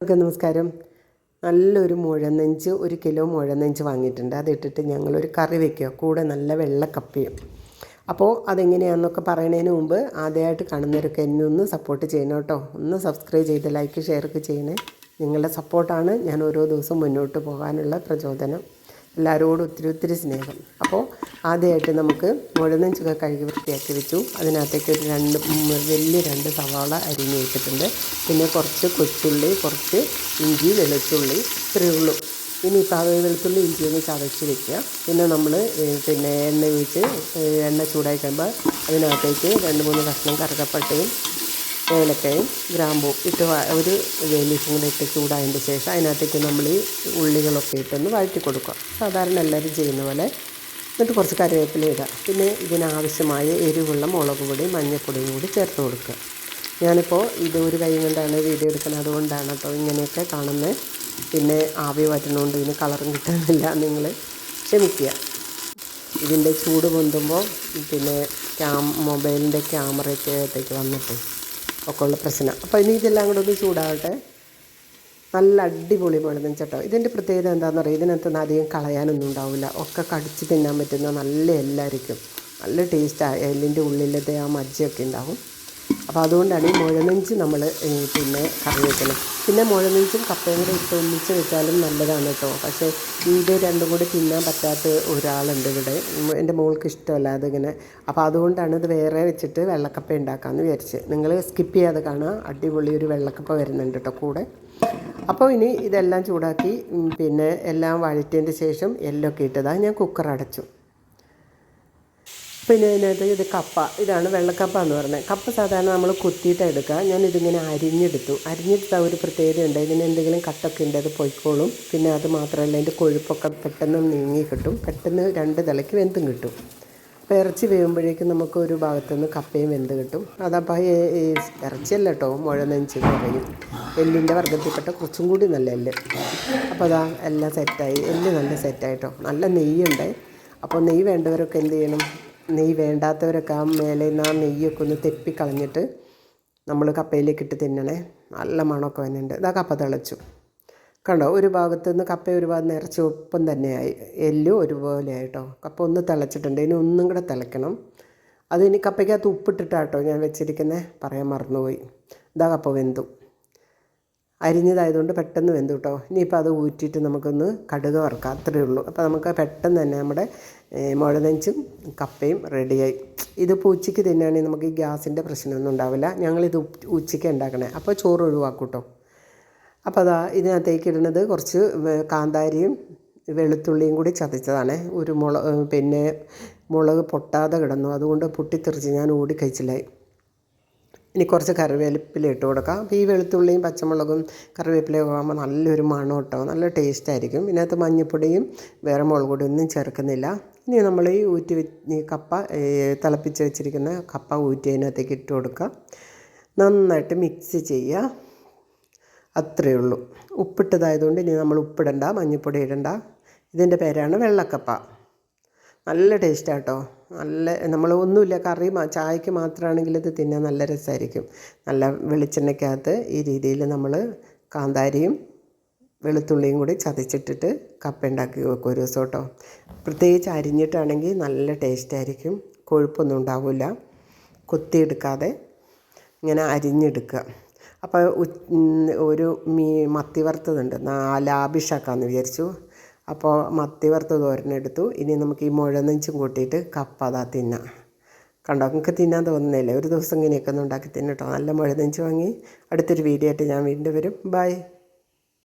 എല്ലാവർക്കും നമസ്കാരം. നല്ലൊരു മുഴനെഞ്ച് ഒരു കിലോ മുഴനെഞ്ച് വാങ്ങിയിട്ടുണ്ട്. അതിട്ടിട്ട് ഞങ്ങളൊരു കറി വെക്കുക. കൂടെ നല്ല വെള്ളക്കപ്പയും അപ്പോൾ അതെങ്ങനെയാണെന്നൊക്കെ പറയുന്നതിന് മുമ്പ് ആദ്യമായിട്ട് കാണുന്നവരൊക്കെ എന്നെ ഒന്ന് സപ്പോർട്ട് ചെയ്യണം കേട്ടോ. ഒന്ന് സബ്സ്ക്രൈബ് ചെയ്ത് ലൈക്ക് ഷെയർ ഒക്കെ ചെയ്യണേ. നിങ്ങളുടെ സപ്പോർട്ടാണ് ഞാൻ ഓരോ ദിവസം മുന്നോട്ട് പോകാനുള്ള പ്രചോദനം. എല്ലാവരോടും ഒത്തിരി ഒത്തിരി സ്നേഹം. അപ്പോൾ ആദ്യമായിട്ട് നമുക്ക് മുഴനെഞ്ചൊക്കെ കഴുകി വൃത്തിയാക്കി വെച്ചു. അതിനകത്തേക്ക് ഒരു രണ്ട് വലിയ രണ്ട് സവാള അരിഞ്ഞ് വെച്ചിട്ടുണ്ട്. പിന്നെ കുറച്ച് കൊച്ചുള്ളി കുറച്ച് ഇഞ്ചി വെളുത്തുള്ളി ഇത്രയേ ഉള്ളൂ. ഇനിയിപ്പോൾ അത് വെളുത്തുള്ളി ഇഞ്ചി ഒന്ന് ചതച്ച് വെക്കുക. പിന്നെ നമ്മൾ പിന്നെ എണ്ണ ഒഴിച്ച് എണ്ണ ചൂടായി കഴിയുമ്പോൾ അതിനകത്തേക്ക് രണ്ട് മൂന്ന് കഷ്ണം കറുകപ്പട്ടയും ഏലക്കയും ഗ്രാമ്പൂ ഇട്ട് ഒരു വേലീസും ഇട്ട് ചൂടായതിന്റെ ശേഷം അതിനകത്തേക്ക് നമ്മൾ ഈ ഉള്ളികളൊക്കെ ഇട്ടൊന്ന് വഴറ്റി കൊടുക്കുക. സാധാരണ എല്ലാവരും ചെയ്യുന്ന പോലെ. എന്നിട്ട് കുറച്ച് കറിവേപ്പില ഇടുക. പിന്നെ ഇതിനാവശ്യമായ എരിവുള്ള മുളക് പൊടി മഞ്ഞൾപ്പൊടിയും കൂടി ചേർത്ത് കൊടുക്കുക. ഞാനിപ്പോൾ ഇത് ഒരു കൈ കൊണ്ടാണ് വീഡിയോ എടുക്കുന്നത്. അതുകൊണ്ടാണ് കേട്ടോ ഇങ്ങനെയൊക്കെ കാണുന്നത്. പിന്നെ ആവി പറ്റുന്നതുകൊണ്ട് ഇതിന് കളറും കിട്ടുന്നില്ല നിങ്ങൾ ക്ഷമിക്കുക. ഇതിന്റെ ചൂട് പൊന്തുമ്പോൾ പിന്നെ ക്യാം മൊബൈലിന്റെ ക്യാമറയ്ക്ക് അകത്തേക്ക് വന്നിട്ട് ഒക്കെ ഉള്ള പ്രശ്നം. അപ്പോൾ ഇനി ഇതെല്ലാം കൂടെ ഒന്ന് ചൂടാവട്ടെ നല്ല അടിപൊളി മുളകും ചേട്ടോ. ഇതിന്റെ പ്രത്യേകത എന്താണെന്ന് പറയുക ഇതിനകത്ത് അധികം കളയാനൊന്നും ഉണ്ടാവില്ല. ഒക്കെ കടിച്ച് തിന്നാൻ പറ്റുന്ന നല്ല എല്ലായിരിക്കും നല്ല ടേസ്റ്റാണ് എല്ലിന്റെ ഉള്ളിലത്തെ ആ മജ്ജയൊക്കെ ഉണ്ടാവും. അപ്പോൾ അതുകൊണ്ടാണ് ഈ മുഴനെഞ്ച് നമ്മൾ പിന്നെ കറി വെക്കുന്നത്. പിന്നെ മുഴനെഞ്ചും കപ്പയും കൂടെ ഇട്ട് ഒന്നിച്ച് വെച്ചാലും നല്ലതാണ് കേട്ടോ. പക്ഷേ ഇത് രണ്ടും കൂടി തിന്നാൻ പറ്റാത്ത ഒരാളുണ്ട് ഇവിടെ. എന്റെ മോൾക്ക് ഇഷ്ടമല്ല അതിങ്ങനെ. അപ്പോൾ അതുകൊണ്ടാണ് ഇത് വേറെ വെച്ചിട്ട് വെള്ളക്കപ്പ ഉണ്ടാക്കാമെന്ന് വിചാരിച്ച്. നിങ്ങൾ സ്കിപ്പ് ചെയ്യാതെ കാണുക. അടിപൊളി ഒരു വെള്ളക്കപ്പ വരുന്നുണ്ട് കേട്ടോ കൂടെ. അപ്പോൾ ഇനി ഇതെല്ലാം ചൂടാക്കി പിന്നെ എല്ലാം വഴറ്റിയതിന്റെ ശേഷം എല്ലൊക്കെ ഇട്ടതാണ് ഞാൻ കുക്കർ അടച്ചു. പിന്നെ ഇതിനകത്ത് ഇത് കപ്പ ഇതാണ് വെള്ളക്കപ്പ എന്ന് പറയുന്നത്. കപ്പ സാധാരണ നമ്മൾ കുത്തിയിട്ട് എടുക്കുക. ഞാൻ ഇതിങ്ങനെ അരിഞ്ഞെടുത്തു. അരിഞ്ഞെടുത്ത ഒരു പ്രത്യേകതയുണ്ട് ഇതിന് എന്തെങ്കിലും കട്ടൊക്കെ ഉണ്ട് അത് പൊയ്ക്കോളും. പിന്നെ അത് മാത്രമല്ല അതിന്റെ കൊഴുപ്പൊക്കെ പെട്ടെന്ന് നീങ്ങി കിട്ടും. പെട്ടെന്ന് രണ്ട് തിളയ്ക്ക് വെന്തും കിട്ടും. അപ്പോൾ ഇറച്ചി വേകുമ്പോഴേക്കും നമുക്ക് ഒരു ഭാഗത്തു നിന്ന് കപ്പയും വെന്ത് കിട്ടും. അതപ്പോൾ ഇറച്ചിയല്ല കേട്ടോ മുഴ നെഞ്ച് പറയും. എല്ലിന്റെ വർഗത്തിൽപ്പെട്ട കുറച്ചും കൂടി നല്ല എല്ല്. അപ്പോൾ അതാ എല്ലാം സെറ്റായി എല്ല് നല്ല സെറ്റായിട്ടോ നല്ല നെയ്യുണ്ട്. അപ്പോൾ നെയ്യ് വേണ്ടവരൊക്കെ എന്ത് ചെയ്യണം? നെയ്യ് വേണ്ടാത്തവരൊക്കെ ആ മേലെ നിന്ന് ആ നെയ്യൊക്കെ ഒന്ന് തെപ്പിക്കളഞ്ഞിട്ട് നമ്മൾ കപ്പയിലേക്ക് ഇട്ട് തിന്നണേ. നല്ല മണമൊക്കെ വരുന്നുണ്ട്. ഇതാ കപ്പ തിളച്ചു. കണ്ടോ? ഒരു ഭാഗത്ത് നിന്ന് കപ്പ ഒരു ഭാഗം നിറച്ച് ഒപ്പം തന്നെയായി എല്ലും ഒരുപോലെ ആയിട്ടോ. കപ്പ ഒന്ന് തിളച്ചിട്ടുണ്ട്. ഇനി ഒന്നും കൂടെ തിളയ്ക്കണം. അത് ഇനി കപ്പയ്ക്കകത്ത് ഉപ്പിട്ടിട്ടാട്ടോ ഞാൻ വെച്ചിരിക്കുന്നത് പറയാൻ മറന്നുപോയി. ഇതാ കപ്പ വെന്തു. അരിഞ്ഞതായതുകൊണ്ട് പെട്ടെന്ന് വെന്തു കേട്ടോ. ഇനിയിപ്പോൾ അത് ഊറ്റിയിട്ട് നമുക്കൊന്ന് കടുക് വറക്കാം. അത്രയേ ഉള്ളൂ. അപ്പോൾ നമുക്ക് പെട്ടെന്ന് തന്നെ നമ്മുടെ മുഴനെഞ്ചും കപ്പയും റെഡിയായി. ഇതിപ്പോൾ ഉച്ചയ്ക്ക് തന്നെയാണെങ്കിൽ നമുക്ക് ഈ ഗ്യാസിന്റെ പ്രശ്നമൊന്നും ഉണ്ടാവില്ല. ഞങ്ങളിത് ഉച്ചയ്ക്ക് ഉണ്ടാക്കണേ. അപ്പോൾ ചോറ് ഒഴിവാക്കും കേട്ടോ. അപ്പോൾ അതാ ഇതിനകത്തേക്ക് ഇടുന്നത് കുറച്ച് കാന്താരിയും വെളുത്തുള്ളിയും കൂടി ചതച്ചതാണ്. ഒരു മുളക് പിന്നെ മുളക് പൊട്ടാതെ കിടന്നു. അതുകൊണ്ട് പൊട്ടിത്തെറിച്ച് ഞാൻ ഓടി കഴിച്ചില്ലായി. ഇനി കുറച്ച് കറിവേപ്പില ഇട്ട് കൊടുക്കാം. അപ്പോൾ ഈ വെളുത്തുള്ളിയും പച്ചമുളകും കറിവേപ്പിലയൊക്കെ ആകുമ്പോൾ നല്ലൊരു മണം നല്ല ടേസ്റ്റ് ആയിരിക്കും. ഇതിനകത്ത് മഞ്ഞൾപ്പൊടിയും വേറെ മുളക് പൊടി ഒന്നും ചേർക്കുന്നില്ല. ഇനി നമ്മൾ ഈ ഊറ്റി ഈ കപ്പ തിളപ്പിച്ച് വെച്ചിരിക്കുന്ന കപ്പ ഊറ്റി അതിനകത്തേക്ക് ഇട്ട് കൊടുക്കുക. നന്നായിട്ട് മിക്സ് ചെയ്യുക. അത്രയേ ഉള്ളൂ. ഉപ്പിട്ടതായതുകൊണ്ട് ഇനി നമ്മൾ ഉപ്പിടണ്ട മഞ്ഞൾപ്പൊടി ഇടണ്ട. ഇതിന്റെ പേരാണ് വെള്ളക്കപ്പ. നല്ല ടേസ്റ്റാണ് കേട്ടോ. നല്ല നമ്മൾ ഒന്നുമില്ല കറി ചായക്ക് മാത്രമാണെങ്കിൽ ഇത് തിന്നാൻ നല്ല രസമായിരിക്കും നല്ല വെളിച്ചെണ്ണയ്ക്കകത്ത് ഈ രീതിയിൽ നമ്മൾ കാന്താരിയും വെളുത്തുള്ളിയും കൂടി ചതച്ചിട്ടിട്ട് കപ്പ ഉണ്ടാക്കി വെക്കും ഒരു ദിവസം കേട്ടോ. പ്രത്യേകിച്ച് അരിഞ്ഞിട്ടാണെങ്കിൽ നല്ല ടേസ്റ്റായിരിക്കും കൊഴുപ്പൊന്നും ഉണ്ടാവില്ല. കൊത്തിയെടുക്കാതെ ഇങ്ങനെ അരിഞ്ഞെടുക്കുക. അപ്പോൾ ഒരു മീ മത്തി വറുത്തതുണ്ട്. നാലാബിഷാക്കാന്ന് വിചാരിച്ചു. അപ്പോൾ മത്തി വറുത്ത് തോരനെടുത്തു ഇനി നമുക്ക് ഈ മുഴനെഞ്ചും കൂട്ടിയിട്ട് കപ്പ അതാ തിന്നാം. കണ്ടോ നിങ്ങൾക്ക് തിന്നാൻ തോന്നുന്നില്ലേ? ഒരു ദിവസം ഇങ്ങനെയൊക്കെ ഒന്ന് ഉണ്ടാക്കി തിന്നട്ടോ. നല്ല മുഴനെഞ്ച് വാങ്ങി. അടുത്തൊരു വീഡിയോ ആയിട്ട് ഞാൻ വീണ്ടും വരും. ബൈ